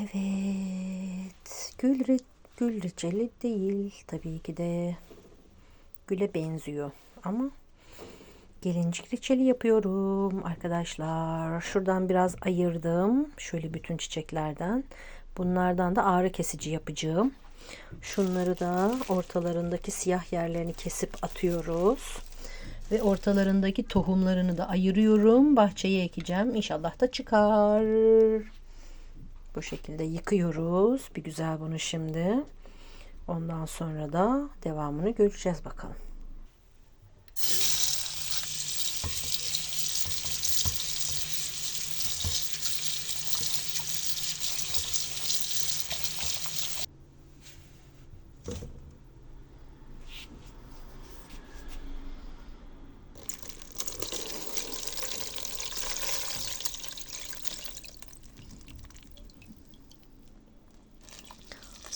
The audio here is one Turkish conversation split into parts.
Evet. Gül, re gül reçeli değil. Tabii ki de güle benziyor. Ama gelincik reçeli yapıyorum arkadaşlar. Şuradan biraz ayırdım. Şöyle bütün çiçeklerden. Bunlardan da ağrı kesici yapacağım. Şunları da ortalarındaki siyah yerlerini kesip atıyoruz. Ve ortalarındaki tohumlarını da ayırıyorum. Bahçeye ekeceğim. İnşallah da çıkar. Bu şekilde yıkıyoruz. Bir güzel bunu şimdi. Ondan sonra da devamını göreceğiz bakalım.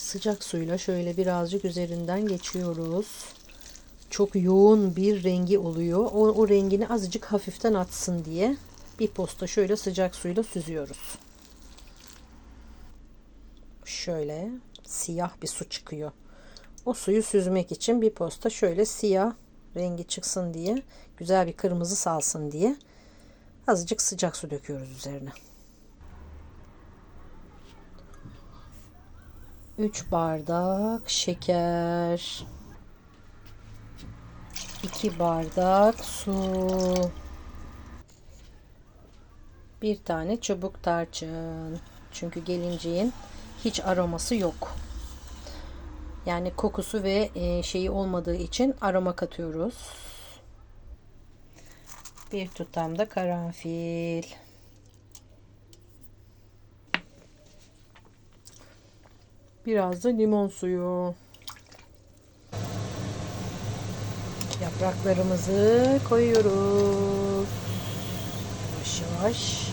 Sıcak suyla şöyle birazcık üzerinden geçiyoruz. Çok yoğun bir rengi oluyor. O, o rengini azıcık hafiften atsın diye bir posta şöyle sıcak suyla süzüyoruz. Şöyle siyah bir su çıkıyor. O suyu süzmek için bir posta şöyle siyah rengi çıksın diye, güzel bir kırmızı salsın diye azıcık sıcak su döküyoruz üzerine. 3 bardak şeker. 2 bardak su. Bir tane çubuk tarçın. Çünkü gelinciğin hiç aroması yok. Yani kokusu ve e, şeyi olmadığı için aroma katıyoruz. Bir tutam da karanfil. Biraz da limon suyu. Yapraklarımızı koyuyoruz. Yavaş yavaş.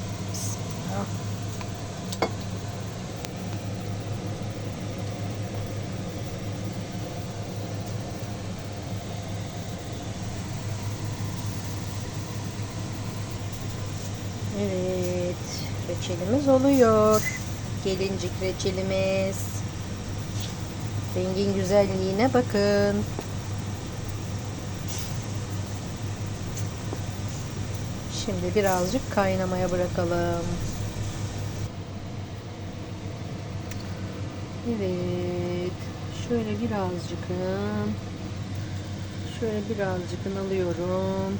Evet, reçelimiz oluyor. Gelincik reçelimiz. Rengin güzelliğine bakın. Şimdi birazcık kaynamaya bırakalım. Evet. Şöyle birazcıkın şöyle birazcıkın alıyorum.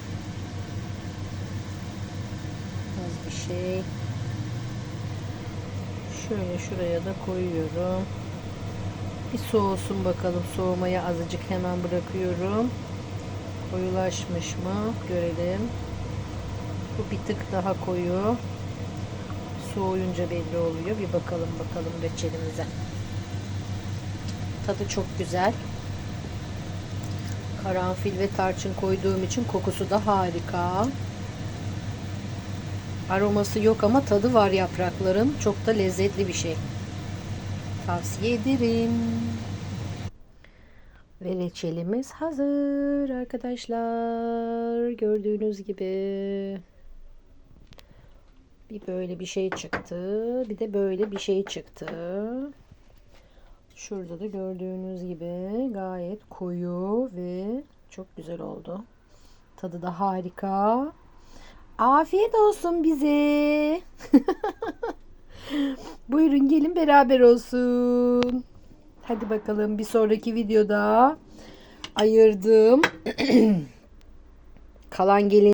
Az bir şey. Şöyle şuraya da koyuyorum. Bir soğusun bakalım. Soğumaya azıcık hemen bırakıyorum. Koyulaşmış mı? Görelim. Bu bir tık daha koyu. Soğuyunca belli oluyor. Bir bakalım bakalım reçelimize. Tadı çok güzel. Karanfil ve tarçın koyduğum için kokusu da harika. Aroması yok ama tadı var yaprakların. Çok da lezzetli bir şey. Tavsiye ederim. Ve reçelimiz hazır arkadaşlar. Gördüğünüz gibi. Bir böyle bir şey çıktı. Bir de böyle bir şey çıktı. Şurada da gördüğünüz gibi gayet koyu ve çok güzel oldu. Tadı da harika. Afiyet olsun bize. Buyurun gelin beraber olsun. Hadi bakalım bir sonraki videoda ayırdım. Kalan gelin